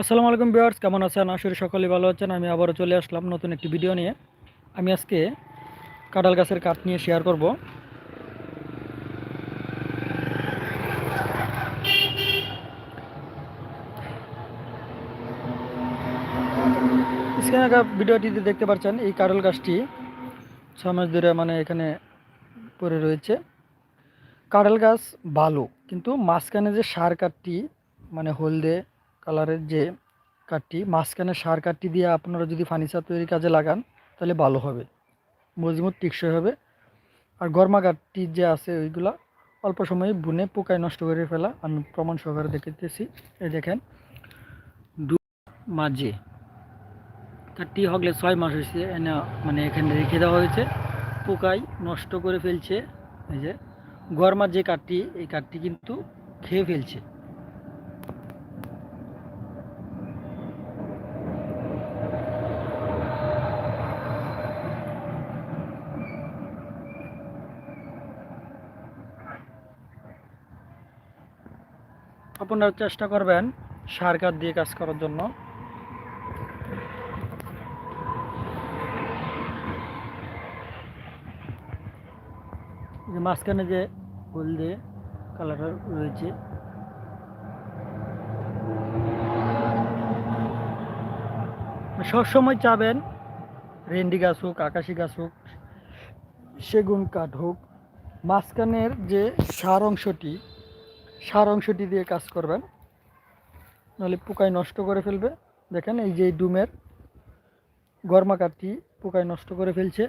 আসসালামু আলাইকুম ভিউয়ার্স, কেমন আছেন? আশা সকলে ভালো আছেন। আমি আবারও চলে আসলাম নতুন একটি ভিডিও নিয়ে। আমি আজকে কাঁঠাল গাছের কাঠ নিয়ে শেয়ার করব। স্ক্রিনে ভিডিওটিতে দেখতে পাচ্ছেন, এই কাঁঠাল গাছটি ছ মাস ধরে মানে এখানে পড়ে রয়েছে। কাঁঠাল গাছ ভালো, কিন্তু মাঝখানে যে সার কাঠটি মানে হলদে কালারের যে কাঠটি, মাঝখানে সার কাঠটি দিয়ে আপনারা যদি ফার্নিচার তৈরির কাজে লাগান, তাহলে ভালো হবে। মজবুত, টিকসই হবে। আর গরমা কাঠটি যে আছে, ওইগুলা অল্প সময়ে বুনে পোকায় নষ্ট করে ফেলা। আমি প্রমাণ সহকারে দেখতেছি এই দেখেন, দু মাঝে। কাঠটি হগলে ছয় মাস হয়েছে, এনে মানে এখানে রেখে দেওয়া হয়েছে। পোকায় নষ্ট করে ফেলছে। এই যে, গরমার যে কাঠটি, এই কাঠটি কিন্তু খেয়ে ফেলছে। আপনারা চেষ্টা করবেন সার কাঠ দিয়ে কাজ করার জন্য। যে মাঝখানে যে হলদে কালার রয়েছে। সবসময় চাবেন রেন্ডি গাছ হোক, আকাশি গাছ হোক, সেগুন কাঠ হোক। মাঝখানের যে সার অংশটি সার অংশটি দিয়ে কাজ করবেন। নাহলে পোকায় নষ্ট করে ফেলবে। দেখেন এই যে ডুমের গরমাকারটি পোকায় নষ্ট করে ফেলছে।